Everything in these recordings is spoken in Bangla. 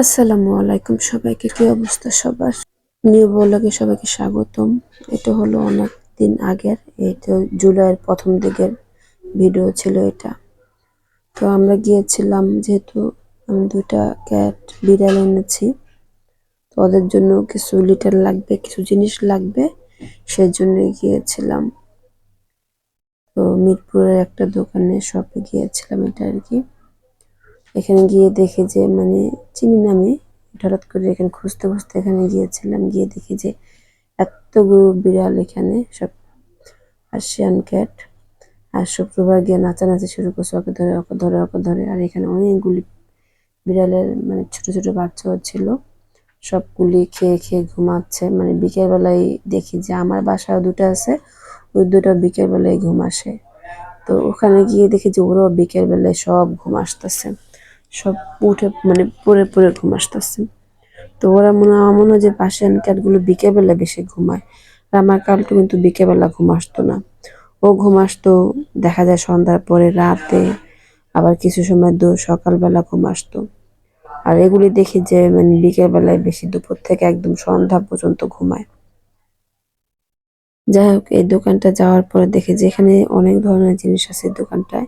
আসসালামু আলাইকুম সবাইকে, কি অবস্থা সবার? নিউ ব্লগে সবাইকে স্বাগতম। এটা হলো অনেক দিন আগের এটা জুলাইয়ের প্রথম দিকের ভিডিও ছিল এটা। তো আমরা গিয়েছিলাম, যেহেতু আমি দুটা ক্যাট বিড়াল এনেছি, তো ওদের জন্য কিছু লিটার লাগবে, কিছু জিনিস লাগবে সেজন্য গিয়েছিলাম। তো মিরপুরের একটা দোকানে, শপে গিয়েছিলাম এটা আর কি। এখানে গিয়ে দেখে যে মানে চিনি না আমি হঠাৎ করে এখানে খুঁজতে খুঁজতে এখানে গিয়েছিলাম, গিয়ে দেখি যে এতগুলো বিড়াল এখানে, সব আর্শিয়ান ক্যাট আর শুক্রবার গিয়ে নাচানাচি শুরু করছে, ওকে ধরে ওকে ধরে ওকে ধরে। আর এখানে অনেকগুলি বিড়ালের মানে ছোট ছোট বাচ্চাও ছিল। সবগুলি খেয়ে খেয়ে ঘুমাচ্ছে। মানে বিকেলবেলায় দেখি যে, আমার বাসায় দুটো আছে, ওই দুটো বিকেলবেলায় ঘুম আসে। তো ওখানে গিয়ে দেখি যে, ওরাও বিকেলবেলায় সব ঘুম আসতেছে। সব উঠে মানে পরে পরে ঘুম আসতেছে। তো ওরা মনে হয় মনে হয় যে পাশিয়ান ক্যাটগুলো বিকেলবেলা বেশি ঘুমায়। আর আমার কালটা কিন্তু বিকেলবেলা ঘুম আসতো না। ও ঘুম আসতো, দেখা যায় সন্ধ্যার পরে রাতে, আবার কিছু সময় দু, সকালবেলা ঘুম আসতো। আর এগুলি দেখি যে মানে বিকেলবেলায় বেশি দুপুর থেকে একদম সন্ধ্যা পর্যন্ত ঘুমায়। যাই হোক, এই দোকানটা যাওয়ার পরে দেখি যে এখানে অনেক ধরনের জিনিস আছে দোকানটায়।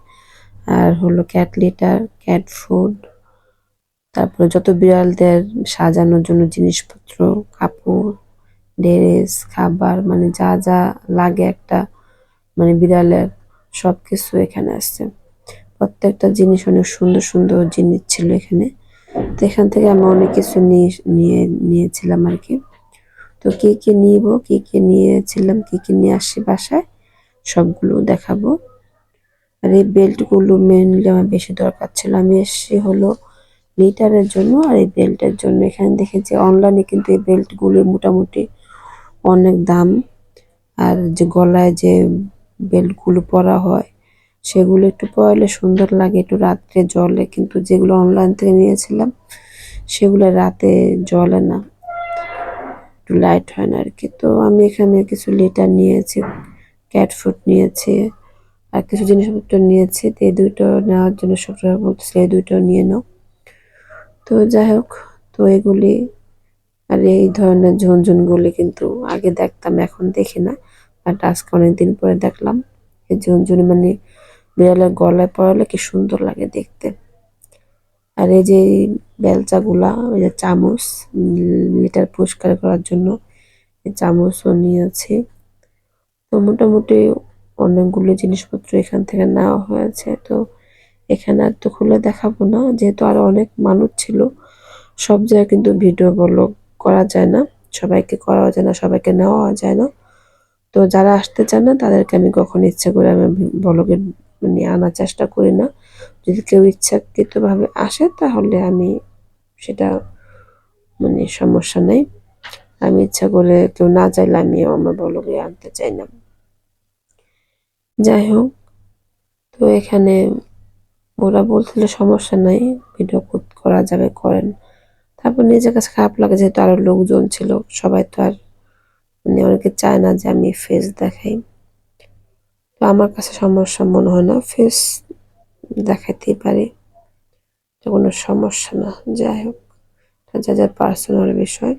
আর হলো ক্যাট লিটার ক্যাট ফুড তারপরে যত বিড়ালদের সাজানোর জন্য জিনিসপত্র, কাপড় ড্রেস খাবার মানে যা যা লাগে একটা মানে বিড়ালের সব কিছু এখানে আছে প্রত্যেকটা জিনিস অনেক সুন্দর সুন্দর জিনিস ছিল এখানে। তো এখান থেকে আমি অনেক কিছু নিয়ে নিয়েছিলাম আর কি। তো কে কে নিব, কে কে নিয়েছিলাম, কে কে নিয়ে আসছি বাসায়, সবগুলো দেখাবো। আর এই বেল্টগুলো মেনলি আমার বেশি দরকার ছিল। আমি এসছি হলো লিটারের জন্য আর এই বেল্টের জন্য। এখানে দেখেছি অনলাইনে কিন্তু এই বেল্টগুলো মোটামুটি অনেক দাম। আর যে গলায় যে বেল্টগুলো পরা হয়, সেগুলো একটু পরলে সুন্দর লাগে। একটু রাত্রে জলে কিন্তু যেগুলো অনলাইন থেকে নিয়েছিলাম, সেগুলো রাতে জলে না। একটু লাইট হয় না আর কি তো আমি এখানে কিছু লিটার নিয়েছি ক্যাট ফুড নিয়েছি। আর কিছু জিনিসপত্র নিয়েছি, তো এই দুটো নেওয়ার জন্য সবসময় বলতেছিল, এই দুটো নিয়ে নাও। তো যাই হোক, তো এগুলি আর এই ধরনের ঝুনঝুনগুলি কিন্তু আগে দেখতাম, এখন দেখি না। বাট আজকে অনেকদিন পরে দেখলাম, এই ঝুনঝুনি মানে বিড়ালের গলায় পড়ালে কি সুন্দর লাগে দেখতে। আর এই যে বেলচাগুলা, ওই যে চামচ, লিটার পরিষ্কার করার জন্য চামচও নিয়েছি। তো মোটামুটি অনেকগুলো জিনিসপত্র এখান থেকে নেওয়া হয়েছে। তো এখানে আর তো খুলে দেখাবো না। যেহেতু আরও অনেক মানুষ ছিল, সব জায়গায় কিন্তু ভিডিও বলো করা যায় না। সবাইকে করাও যায় না, সবাইকে নেওয়া যায় না। তো যারা আসতে চান না, তাদেরকে আমি কখন ইচ্ছা করে আমি ব্লগে মানে আনার চেষ্টা করি না। যদি কেউ ইচ্ছাকৃতভাবে আসে, তাহলে আমি সেটা মানে সমস্যা নেই। আমি ইচ্ছা করে কেউ না চাইলে আমি আমার ব্লগে আনতে চাই না। যাই হোক তো এখানে ওরা বলছিল সমস্যা নাই ভিডিও করা যাবে, করেন। তারপর নিজের কাছে খারাপ লাগে যেহেতু আরও লোকজন ছিল, সবাই তো আর মানে অনেকে চায় না যে আমি ফেস দেখাই। তো আমার কাছে সমস্যা মনে হয় না ফেস দেখাইতেই পারি। তো কোনো সমস্যা না যাই হোক যা যা পার্সোনাল বিষয়।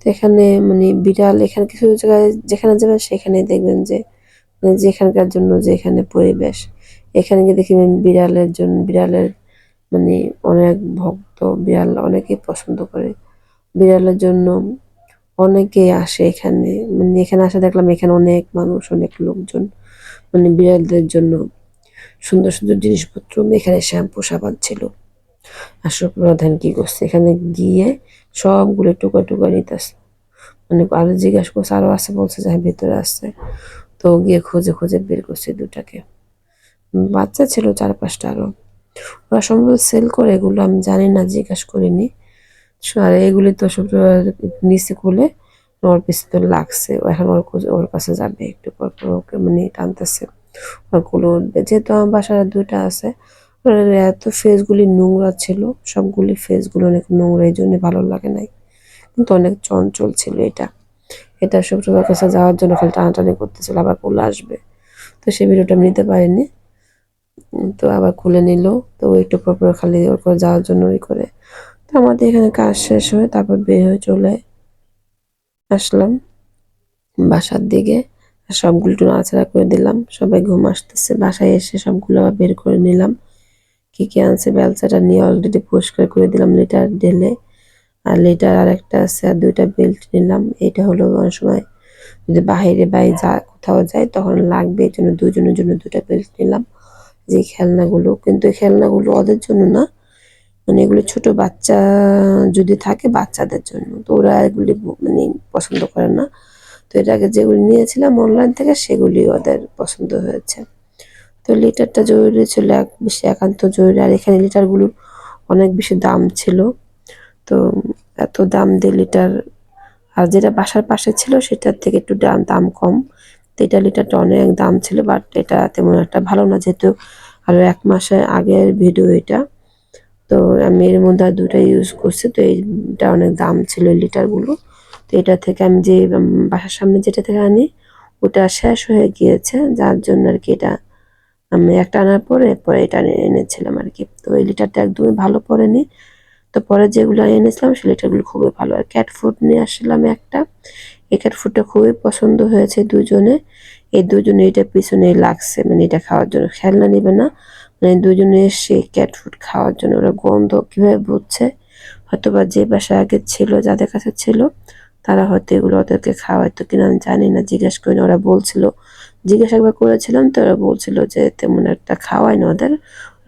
তো এখানে মানে বিড়াল, এখানে কিছু জায়গায় যেখানে যাবেন সেখানে দেখবেন যে যেখানকার জন্য যেখানে পরিবেশ। এখানে গিয়ে দেখবেন বিড়ালের জন্য বিড়ালের মানে অনেক ভক্ত বিড়াল অনেকেই পছন্দ করে। বিড়ালের জন্য অনেকেই আসে এখানে। মানে এখানে আসে দেখলাম এখানে অনেক মানুষ অনেক লোকজন। মানে বিড়ালদের জন্য সুন্দর সুন্দর জিনিসপত্র। এখানে শ্যাম্পু সাবান ছিল। আসল প্রধান কি করছে? এখানে গিয়ে সবগুলো টুকা টুকা নিতেছে। মানে আরও জিজ্ঞাসা করছে আরও আছে বলছে যে হ্যাঁ, ভেতরে আসছে তো গিয়ে খুঁজে খুঁজে বের করছে দুটাকে। বাচ্চা ছিল চার পাঁচটা আরও। ওরা সম্ভবত সেল করে, এগুলো আমি জানি না, জিজ্ঞাসা করিনি। আর এগুলি তো সব নিচে খুলে ওর পিছনে তো লাগছে। এখন ওর ওর কাছে যাবে একটু পর পর ওকে মানে টানতেছে। ওরগুলো উঠবে। যেহেতু আমার বাসার দুইটা আছে এত ফেসগুলি নোংরা ছিল, সবগুলি ফেসগুলো অনেক নোংরা, এই জন্য ভালো লাগে নাই। কিন্তু অনেক চঞ্চল ছিল এটা। এটা শুক্রবার কাছে যাওয়ার জন্য খালি টানাটানি করতেছিল, আবার কুলে আসবে। তো সেই ভিডিওটা আমি নিতে পারিনি। তো আবার খুলে নিল, তো একটু পর খালি ওর করে যাওয়ার জন্য ওই করে। তো আমাদের এখানে কাজ শেষ হয়ে তারপর বের হয়ে চলে আসলাম বাসার দিকে। সবগুলো নাড়াচাড়া করে দিলাম, সবাই ঘুম আসতেছে। বাসায় এসে সবগুলো আবার বের করে নিলাম। কি কি আনছে, বেলচাটা নিয়ে অলরেডি পরিষ্কার করে দিলাম লিটার ঢেলে। আর লিটার আর একটা আছে, আর দুইটা বেল্ট নিলাম। এটা হলো অনেক সময় যদি বাইরে বাই যা কোথাও যায়, তখন লাগবে। এই জন্য দুজনের জন্য দুটা বেল্ট নিলাম। যে খেলনাগুলো, কিন্তু এই খেলনাগুলো ওদের জন্য না মানে এগুলো ছোট বাচ্চা যদি থাকে, বাচ্চাদের জন্য। তো ওরা এগুলি মানে পছন্দ করে না। তো এর আগে যেগুলি নিয়েছিলাম অনলাইন থেকে, সেগুলি ওদের পছন্দ হয়েছে। তো লিটারটা জরুরি ছিল এক, বেশি একান্ত জরুরি। আর এখানে লিটারগুলোর অনেক বেশি দাম ছিল। তো এত দাম দিয়ে লিটার, আর যেটা বাসার পাশে ছিল সেটার থেকে একটু দাম দাম কম। তো এটা লিটারটা অনেক দাম ছিল বাট এটা তেমন একটা ভালো না যেহেতু আরও এক মাসের আগের ভিডিও এটা। তো আমি এর মধ্যে আর দুটা ইউজ করছি, তো এইটা অনেক দাম ছিল লিটারগুলো। তো এটা থেকে আমি যে বাসার সামনে যেটা থেকে আনি, ওটা শেষ হয়ে গিয়েছে, যার জন্য আর কি এটা আমি একটা আনার পরে পরে এটা এনে- এনেছিলাম আর কি। তো এই লিটারটা একদমই ভালো পড়েনি। তো পরে যেগুলো এনেছিলাম লিটারগুলো খুবই ভালো। আর ক্যাট ফুড নিয়ে আসলাম একটা। এই ক্যাট ফুডটা খুবই পছন্দ হয়েছে দুজনে। এই দুজনে এটা পিছনে লাগছে মানে এটা খাওয়ার জন্য। খেলনা নেবে না। মানে দুজনে এসে ক্যাট ফুড খাওয়ার জন্য। ওরা গন্ধ কীভাবে বুঝছে? হয়তো বা যে বাসায় আগে ছিল, যাদের কাছে ছিল, তারা হয়তো এগুলো ওদেরকে খাওয়াইতো কিনা আমি জানি না। জিজ্ঞেস করি না ওরা বলছিল। জিজ্ঞেস একবার করেছিলাম তো ওরা বলছিল যে তেমন একটা খাওয়াই না ওদের।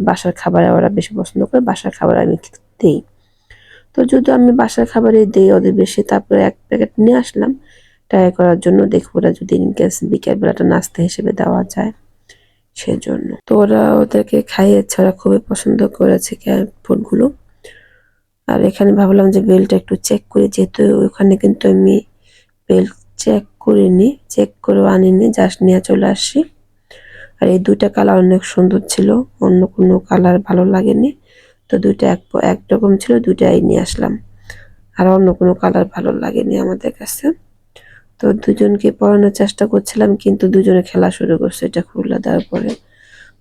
বাসার খাবার ওরা বেশি পছন্দ করে, বাসার খাবার আমি দিই। তো যদি আমি বাসার খাবারে দিই ওদের বেশি, তারপরে এক প্যাকেট নিয়ে আসলাম। ট্রাই করার জন্য দেখব ওরা যদি ইনকেস বিকেল বেলাটা নাস্তা হিসেবে দেওয়া যায় সেজন্য। তো ওরা ওদেরকে খাইয়েছে, ওরা খুবই পছন্দ করেছে ফুডগুলো। আর এখানে ভাবলাম যে বেলটা একটু চেক করি, যেহেতু ওখানে কিন্তু আমি বেল্ট চেক করিনি চেক করেও আনিনি জাস্ট নিয়ে চলে আসছি আর এই দুইটা কালার অনেক সুন্দর ছিল, অন্য কোনো কালার ভালো লাগেনি। তো দুইটা এক একরকম ছিল, দুইটাই নিয়ে আসলাম। আর অন্য কোনো কালার ভালো লাগেনি আমাদের কাছে। তো দুজনকে পড়ানোর চেষ্টা করছিলাম, কিন্তু দুজনে খেলা শুরু করছে, এটা খুলে দেওয়ার পরে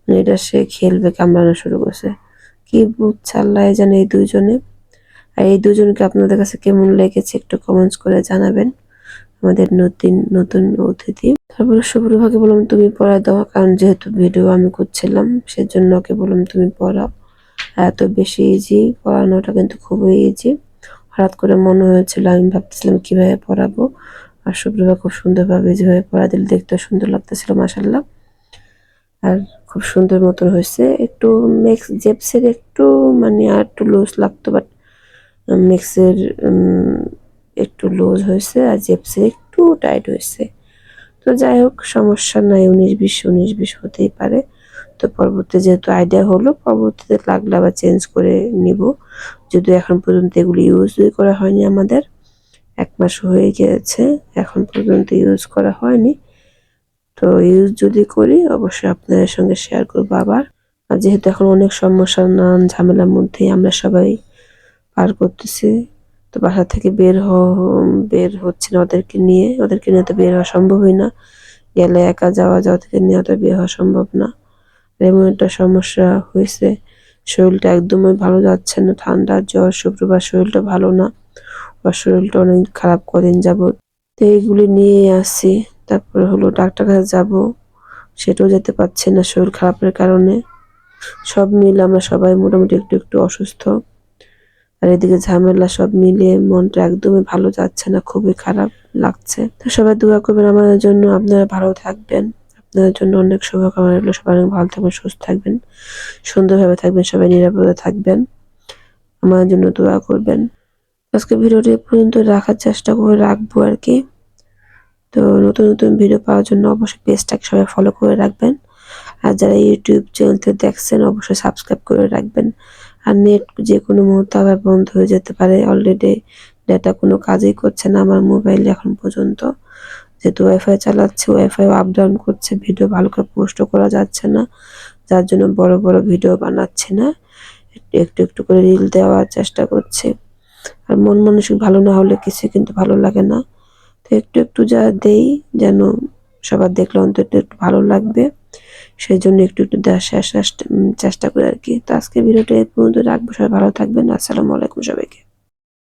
মানে এটা সে খেলবে, কামড়ানো শুরু করছে। কি বুঝছে আল্লাহ জানে এই দুজনে। আর এই দুজনকে আপনাদের কাছে কেমন লেগেছে একটু কমেন্টস করে জানাবেন। আমাদের নতুন নতুন অতিথি। তারপরে শুভ্রভাগে বললাম, তুমি পড়া দাও, কারণ যেহেতু ভিডিও আমি করছিলাম, সেজন্য ওকে বললাম, তুমি পড়াও। এত বেশি ইজি পড়ানোটা কিন্তু খুবই ইজি হঠাৎ করে মনে হয়েছিল, আমি ভাবতেছিলাম কীভাবে পড়াবো? আর শুভ্রভা খুব সুন্দরভাবে যেভাবে পড়া দিলে, দেখতে সুন্দর লাগতেছিল মাসাল্লাহ আর খুব সুন্দর মতন হয়েছে। একটু মেক্স জেপসের একটু মানে আর একটু লুজ লাগতো বাট মিক্সের একটু লুজ হয়েছে আর জেপসের একটু টাইট হয়েছে। তো যাই হোক, সমস্যা নাই, উনিশ বিশ উনিশ বিশ হতেই পারে। তো পরবর্তী যেহেতু আইডিয়া হলো, পরবর্তীতে লাগলে আবার চেঞ্জ করে নিব। যদিও এখন পর্যন্ত এগুলো ইউজই করা হয়নি আমাদের। এক মাস হয়ে গিয়েছে, এখন পর্যন্ত ইউজ করা হয়নি। তো ইউজ যদি করি, অবশ্যই আপনাদের সঙ্গে শেয়ার করব আবার। আর যেহেতু এখন অনেক সমস্যা, নানান ঝামেলার মধ্যেই আমরা সবাই পার করতেছি। তো বাসা থেকে বের হ- বের হচ্ছে না ওদেরকে নিয়ে। ওদেরকে নিয়ে তো বের হওয়া সম্ভবই না। গেলে একা যাওয়া যাওয়া থেকে নিয়ে তো বের হওয়া সম্ভব না। এমন সমস্যা হয়েছে। শরীরটা একদমই ভালো যাচ্ছে না, ঠান্ডা, জ্বর, শুক্রবার শরীরটা ভালো না। ওর শরীরটা অনেক খারাপ কদিন যাবত তো এইগুলি নিয়ে আসি, তারপরে হলো ডাক্তার কাছে যাব। সেটাও যেতে পারছি না শরীর খারাপের কারণে। সব মিলে আমরা সবাই মোটামুটি একটু একটু অসুস্থ। আর এদিকে ঝামেলা সব মিলিয়ে মনটা একদমই ভালো যাচ্ছে না, খুবই খারাপ লাগছে। তো সবাই দোয়া করবেন আমাদের জন্য, আপনারা ভালো থাকবেন। আপনাদের জন্য অনেক শুভকামনা রইল। সবাই অনেক ভালো থাকবেন, সুস্থ থাকবেন, সুন্দরভাবে থাকবেন, সবাই নিরাপদে থাকবেন। আমাদের জন্য দোয়া করবেন। আজকে ভিডিওটি পর্যন্ত রাখার চেষ্টা করে রাখব আর কি। তো নতুন নতুন ভিডিও পাওয়ার জন্য অবশ্যই পেজটাকে সবাই ফলো করে রাখবেন। আর যারা ইউটিউব চ্যানেলতে দেখছেন, অবশ্যই সাবস্ক্রাইব করে রাখবেন। আর নেট যে কোনো মুহূর্তে আবার বন্ধ হয়ে যেতে পারে। অলরেডি ডেটা কোনো কাজই করছে না আমার মোবাইলে এখন পর্যন্ত। যেহেতু ওয়াইফাই চালাচ্ছে ওয়াইফাই আপ ডাউন করছে ভিডিও ভালো করে পোস্ট করা যাচ্ছে না। যার জন্য বড় বড় ভিডিও বানাচ্ছে না। একটু একটু করে রিল দেওয়ার চেষ্টা করছে। আর মন মানসিক ভালো না হলে কিছু কিন্তু ভালো লাগে না। তো একটু একটু যা দেই, যেন সবার দেখলে অন্তত একটু ভালো লাগবে। সেই জন্য একটু একটু দেওয়ার চেষ্টা করি আর কি। তো আজকে ভিডিওটা এই পর্যন্ত রাখব। সবাই ভালো থাকবেন। আসসালামু আলাইকুম সবাইকে।